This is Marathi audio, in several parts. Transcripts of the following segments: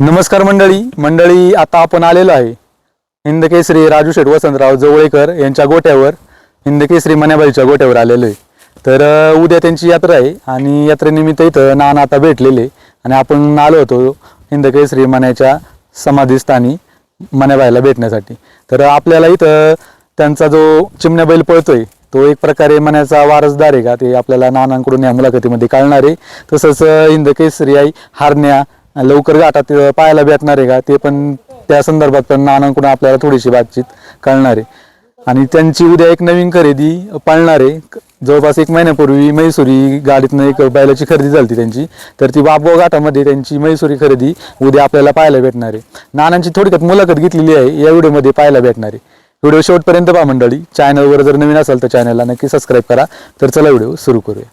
नमस्कार मंडळी. मंडळी आता आपण आलेलो आहे हिंदकेसरी राजू शेठ वसंतराव जवळेकर यांच्या गोट्यावर हिंदकेसरी मण्याबाईच्या गोट्यावर आलेलो आहे. तर उद्या त्यांची यात्रा आहे आणि यात्रेनिमित्त इथं नाना आता भेटलेले आणि आपण आलो होतो हिंदकेसरी मण्याच्या समाधीस्थानी मण्याबाईला भेटण्यासाठी. तर आपल्याला इथं त्यांचा जो चिमण्या बैल पळतोय तो एक प्रकारे मण्याचा वारसदार आहे का? ते आपल्याला नानांकडून या मुलाखतीमध्ये कळणार आहे. तसंच हिंदकेसरी आई हारण्या लवकर गाठात पाहायला भेटणार आहे का? ते पण त्या संदर्भात पण नानांकडून आपल्याला थोडीशी बातचीत कळणार आहे. आणि त्यांची उद्या एक नवीन खरेदी पाळणार आहे. जवळपास एक महिन्यापूर्वी मैसुरी गाडीतनं एक बैलाची खरेदी झाली त्यांची. तर ती बाबगाव घाटामध्ये त्यांची मैसुरी खरेदी उद्या आपल्याला पाहायला भेटणार आहे. नानांची थोडक्यात मुलाखत घेतलेली आहे. या व्हिडिओमध्ये पाहायला भेटणार आहे. व्हिडिओ शेवटपर्यंत पहा मंडळी. चॅनलवर जर नवीन असेल तर चॅनलला नक्की सबस्क्राईब करा. तर चला व्हिडिओ सुरू करूया.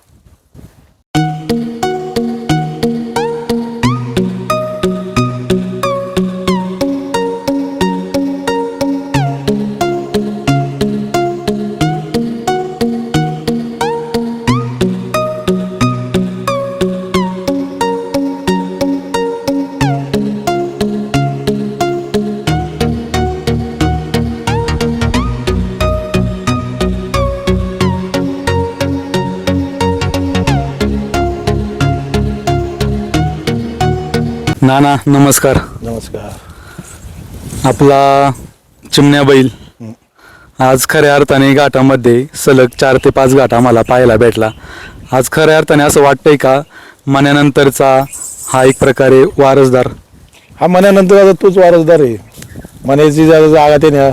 नाना नमस्कार. नमस्कार. आपला चिमण्या बैल आज खऱ्या अर्थाने घाटामध्ये सलग चार ते पाच घाट आम्हाला पाहायला भेटला. आज खऱ्या अर्थाने असं वाटतंय का मण्यानंतरचा हा एक प्रकारे वारसदार? हा मनानंतर आता तोच वारसदार आहे. मनाची जागा जागा त्याने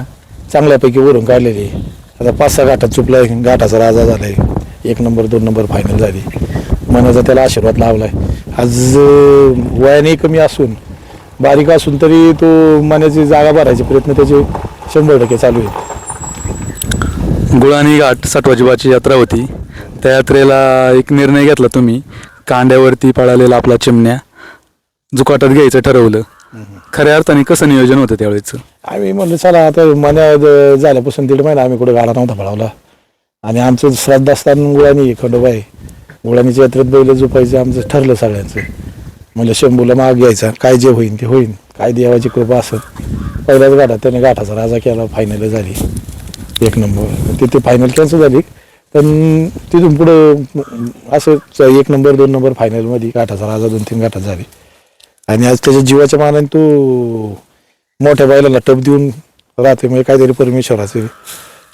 चांगल्यापैकी वरून काढलेली आहे. आता पाच सहा घाटात चुकलाय घाटाचा राजा झालाय. एक नंबर दोन नंबर फायनल झाली. मनाचा त्याला आशीर्वाद लाभलाय. आज वयाने कमी असून बारीक असून तरी तो मनाची जागा भरायचे प्रयत्न त्याचे शंभर टक्के चालू आहेत. गुळाणी घाट सटवाजीबाची यात्रा होती. त्या यात्रेला एक निर्णय घेतला तुम्ही. कांड्यावरती पळालेला आपला चिमण्या जुकाटात घ्यायचं ठरवलं. खऱ्या अर्थाने कसं नियोजन होतं त्यावेळेचं? आम्ही म्हणलं चला आता मना झाल्यापासून दीड महिना आम्ही कुठे गाडा नव्हता पळवला. आणि आमचं श्रद्धास्थान गुळानी खंडोबाई गुळानीच्या यात्रेत बैल झोपायचं आमचं ठरलं सगळ्यांचं. म्हणलं शंभूला माग घ्यायचा काय जे होईन ते होईन काय देवाची कृपा असत पहिल्याच गाठा त्याने गाठाचा राजा केला फायनल झाली. एक नंबर. तिथे फायनल कॅन्सल झाली. पण तिथून पुढं असं एक नंबर दोन नंबर फायनलमध्ये गाठाचा राजा दोन तीन गाठात झाली. आणि आज त्याच्या जीवाच्या मानाने तो मोठ्या बैलाला टप देऊन राहते म्हणजे काहीतरी परमेश्वराची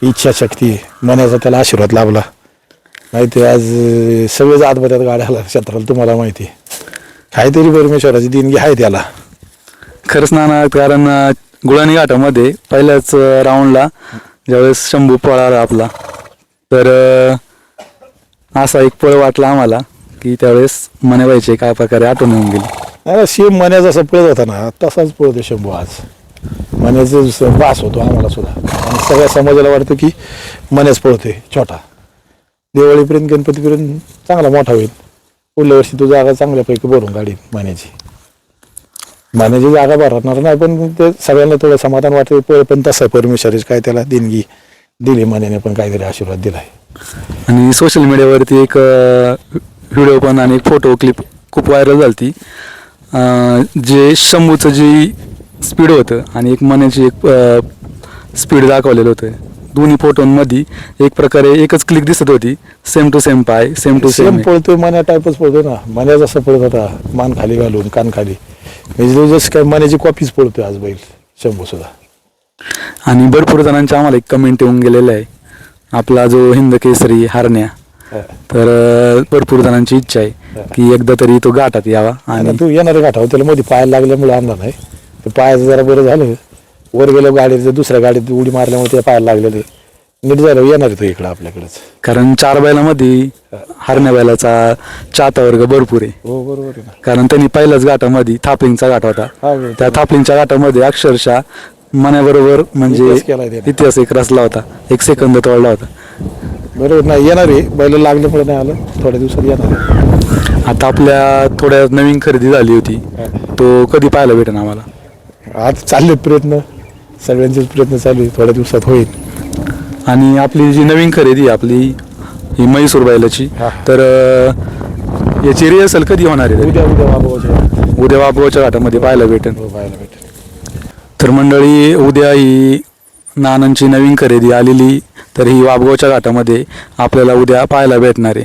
इच्छाशक्ती मनाचा त्याला आशीर्वाद लाभला. माहिती आहे, आज सगळेच आतमध्ये गाड्याला क्षेत्राला तुम्हाला माहिती आहे. काहीतरी परमेश्वराची देणगी आहे त्याला. खरंच ना कारण गुळाणी घाटामध्ये पहिल्याच राऊंडला ज्यावेळेस शंभू पळाला आपला तर असा एक पळ वाटला आम्हाला की त्यावेळेस मनेबाईचे काय प्रकारे आठवण येऊन गेली. नाही सेम मन्या जसा पळत होता ना तसाच पळतो शंभू आज. मन्याचं स- वास होतो आम्हाला सुद्धा. आणि सगळ्या समाजाला वाटतं की मन्याच पळतोय छोटा. दिवाळीपर्यंत गणपतीपर्यंत चांगला मोठा होईल. पुढल्या वर्षी तो जागा चांगल्यापैकी भरून काढीन मान्याची मान्याची जागा भरणार नाही पण ते सगळ्यांना थोडं समाधान वाटते पळ पण तसं आहे परमेश्वरीच काय त्याला देणगी दिली मान्याने पण काहीतरी आशीर्वाद दिला आहे आणि सोशल मीडियावरती एक व्हिडिओ पण आणि एक फोटो क्लिप खूप व्हायरल झाली जे शंभूचं जी स्पीड होतं आणि एक मनाची एक स्पीड दाखवलेलं होतं. दोन्ही फोटोंमध्ये एक प्रकारे एकच क्लिक दिसत होती. सेम टू सेम पाय सेम टू सेम सेम पळतोय मन्या टाईपच पळतोय ना. मन्या जसं पळत होता मान खाली घालून कान खाली. म्हणजे जसं काय मन्याची कॉपीच पळतोय आज बैल शंभू सुद्धा. आणि भरपूर जणांच्या आम्हाला एक कमेंट येऊन गेलेलं आहे. आपला जो हिंद केसरी हारण्या हा. तर अं, भरपूर जणांची इच्छा आहे की एकदा तरी तो घाटात यावा आणि तू येणारे गाठाव त्याला मध्ये पायाला लागल्यामुळे आणला नाही. ते पायाचं जरा बरं झालं. वर गेलो गाडीत दुसऱ्या गाडीत उडी मारल्यामुळे ते पायाला लागलेले. नीट झालं येणार तो इकडं आपल्याकडेच. कारण चार बैलामध्ये हरण्या बैलाचा चाहता वर्ग भरपूर आहे. हो बरोबर आहे ना. कारण त्यांनी पहिल्याच घाटामध्ये थापलिंगचा घाट होता. हा, बरोबर. त्या थापलिंगच्या घाटामध्ये अक्षरशः मनाबरोबर म्हणजे इतिहास केलाय त्याने. इतिहास एक रचला होता एक सेकंद तोडला होता. बरोबर नाही येणार आहे. बैल लागल्यामुळे नाही आलं. थोड्या दिवसात येणार आहे. आता आपल्या थोड्या नवीन खरेदी झाली होती. तो कधी पाहायला भेटेल आम्हाला? आज चालले प्रयत्न. सगळ्यांचेच प्रयत्न चालू आहे थोड्या दिवसात होईल. आणि आपली जी नवीन खरेदी आहे आपली ही म्हैसूर बैलाची. तर अं, याची रिहर्सल कधी होणार आहे? उद्या उद्या बाबा उद्या वाबगावच्या घाटामध्ये पाहायला भेटेल. हो पाहायला भेटेल. तर मंडळी उद्या ही नानांची नवीन खरेदी आलेली तर ही वाबगावच्या घाटामध्ये आपल्याला उद्या पाहायला भेटणार आहे.